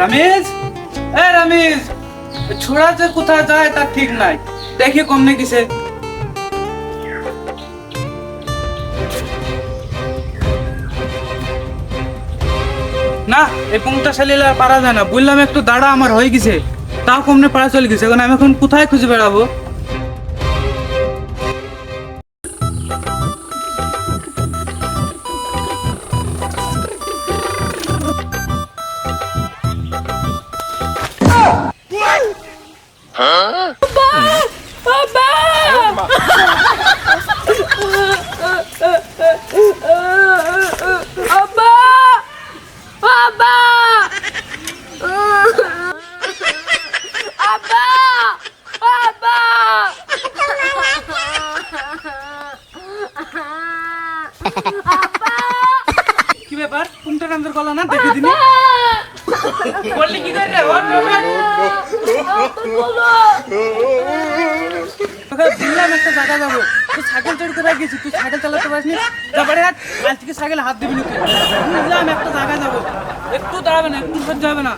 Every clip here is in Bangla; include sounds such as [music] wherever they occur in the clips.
রমেশ এ রামিজ ছোড়া যে কোথায় যায় ঠিক নাই। দেখি কমনে না পারা যায় না। বললাম একটু দাঁড়া আমার হয়ে গেছে। তাও কমনে পাড়া চলে গেছে। এখন আমি এখন কোথায় খুঁজে বেড়াবো? কি ব্যাপার পুংটা নামদের গলা না দেখে দিনি বললি কি করে বললাম একটা জায়গা যাব তুই সাইকেল চড়ে করে গেছিস তুই সাইকেল চালাতে পারিস তারপরে হাত আজ থেকে সাইকেল হাত দিবি না বুঝলাম একটা জায়গা যাব একটু দাঁড়াবে না একটু সহ্য হবে না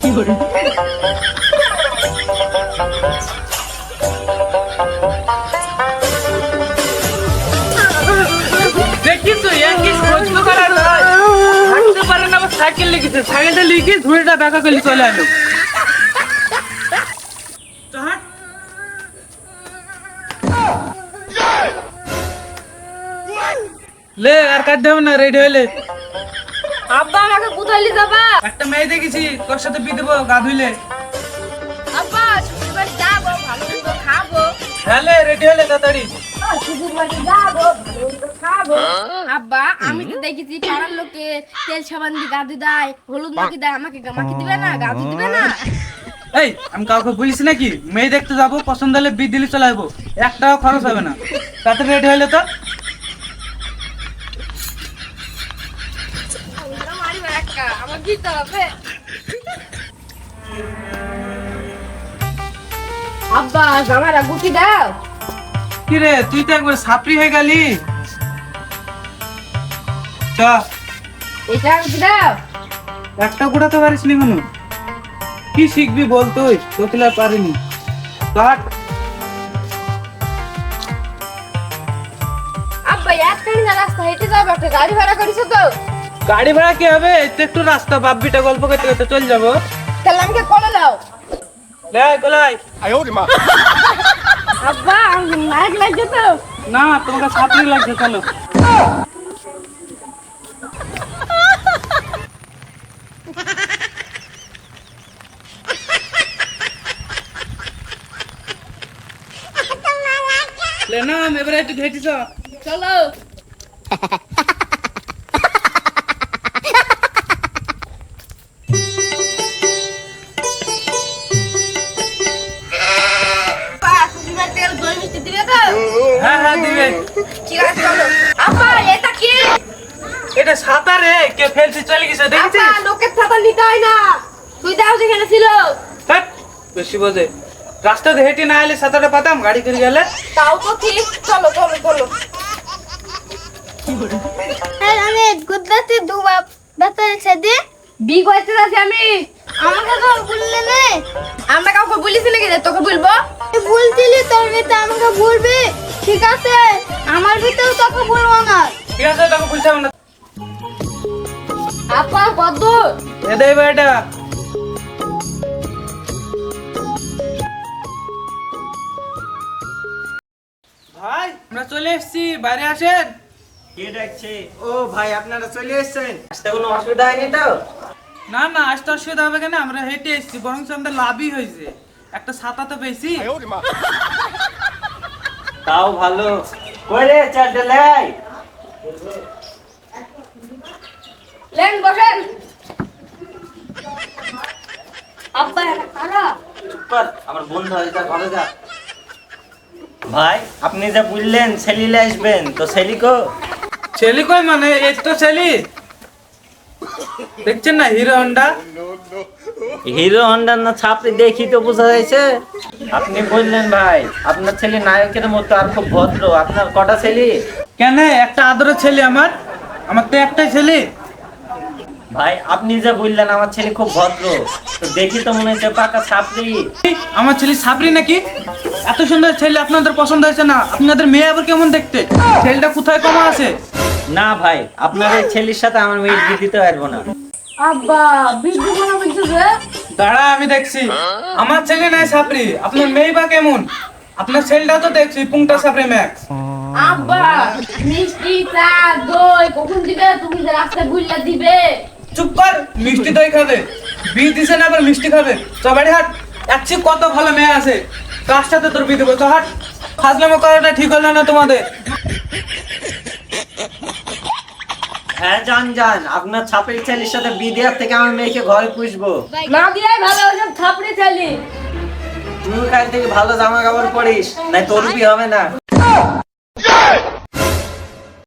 দেখিস সাইকেল লিখেছে সাইকেলটা লিখে ধুড়িটা দেখা করলে চলে হাঁট। লে আর কাটতে হবে না রেডি হইলে। আব্বা আমাকে কোথায় নিয়ে যাবা? একটা মেয়ে দেখেছি তোর সাথে বিয়ে দেবো গা ধুইলে আব্বা শ্বশুর বাড়ি যাব ভালো খাব। হ্যালে রেডি হইলে তাড়াতাড়ি। যাব আব্বা আমি তো দেখেছি পাড়ার লোকে তেল সাবান দিয়ে গাদি দেয় হলুদ মাখি দেয় আমাকে মাখি দিবে না গাদি দিবে না। এই আমি কাউকে বলিস নাকি? মেয়ে দেখতে যাব পছন্দ হলে বিয়ে দিলে চলে আসব। এক টাকা খরচ হবে না। তাতে রেডি হইলে তো? আমার দিতে হবে আব্বা জামারা গুটি দাও। কি রে তুই তো একবার সাপড়ি হয়ে গেলি। চ। এটা দাও? একটা গুড়াতে পারিস নি কেন কি শিখবি বল তুই? তোতলা পারিনি। কাট। আব্বা একখানি রাস্তা হেঁটে যাব একটা গাড়ি ভাড়া করিস তো? গাড়ি ভাড়া কি হবে? এই তো একটু রাস্তা বাপ্পিটা গল্প করতে করতে চল যাব। তাহলে আমাকে কোলে দাও। লে গোলাই আব্বা নায়ক লাগছে তো। না তোমাকে ছাত্রী লাগছে চলো। [laughs] লে না এবারে একটু ঘেটিস চলো। কে ফেলছি চলে গেছে দেখেছিস? লোকের ছাতা নিতে হয় না। তুই দাও যেখানে ছিল। বেশি বোঝে। রাস্তাতে হেঁটে না এলে সাঁতারটা পাতাম গাড়ি করে গেলে। তাও তো ঠিক। চলো, চলো, চলো। আমি গুদ্দাতে দুবার বেতন সেদে বি আমি। আমাকে তো বললে না। আমরা কাউকে নাকি যে তোকে বলব বলছিলি তোর মেয়েতে আমাকে বলবি ঠিক আছে আমার ভিতরেও তোকে বলব না। ঠিক আছে তোকে না। আপা কত এ বেটা। ভাই আমরা চলে এসেছি বাইরে আসেন। কে ডাকছে? ও ভাই আপনারা চলে এসেছেন। আসতে কোনো অসুবিধা হয়নি তো? না না আসতে অসুবিধা হবে কেন? আমরা হেঁটে এসেছি বরং আমাদের লাভই হয়েছে। একটা ছাতা তো পেয়েছি। তাও ভালো। কইরে চারটে লাই? লেন বসেন। আব্বা এটা কারা? চুপ কর আমার বন্ধু হয়ে যা ঘরে যা। ভাই আপনি যে বললেন ছেলিলে আসবেন তো ছেলিকো ছেলে কই মানে? এই তো ছেলে। দেখছেন না হিরো হন্ডা? হিরো হন্ডার না ছাপড়ি দেখি তো বোঝা যাচ্ছে আপনি বললেন ভাই আপনার ছেলে নায়কের মতো আর খুব ভদ্র। আপনার কটা ছেলে? কেন? একটা আদরের ছেলে আমার। আমার তো একটাই ছেলে। ভাই আপনি যে বললেন আমার ছেলে খুব ভদ্র তো দেখি তো মনে হচ্ছে পাকা ছাপড়ি আমার ছেলে সাবরি নাকি? এত সুন্দর ছেলে আপনাদের পছন্দ হয়েছে না আপনাদের মেয়ে আবার কেমন দেখতে? ছেলেটা কোথায় কমা আছে? না ভাই আপনার এই ছেলের সাথে আমার মেয়ে বিয়ে দিতে পারব না। আব্বা বিদ্যুৎ মনে বলছো যে? দাঁড়া আমি দেখছি। আমার ছেলে নাই সাবরি আপনার মেয়ে বা কেমন? আপনার ছেলেটা তো দেখছি পুংটা সাবরি ম্যাক্স আব্বা মিষ্টি চা দই কখন দিবে? তুমি যে রাস্তায় বুল্লা দিবে। চুপ কর মিষ্টি দই খাবে। বিয়ে দিছে না আবার মিষ্টি খাবে। সবারই হাট। একছি কত ভালো মেয়ে আছে। কার সাথে তোর বিয়ে দেবো তো হাট ফাজলামো করাটা ঠিক হলো না তোমাদের? হ্যাঁ জান জান আপনার ছেলের সাথে বিয়ে দেওয়ার থেকে আমার মেয়েকে ঘরে পুষবো। না দিয়ে ভালো ওসব থাপড়ে চালি। তুই কাল থেকে ভালো জামা কাপড় পরিস নাই তোর বিয়ে হবে না। Hey!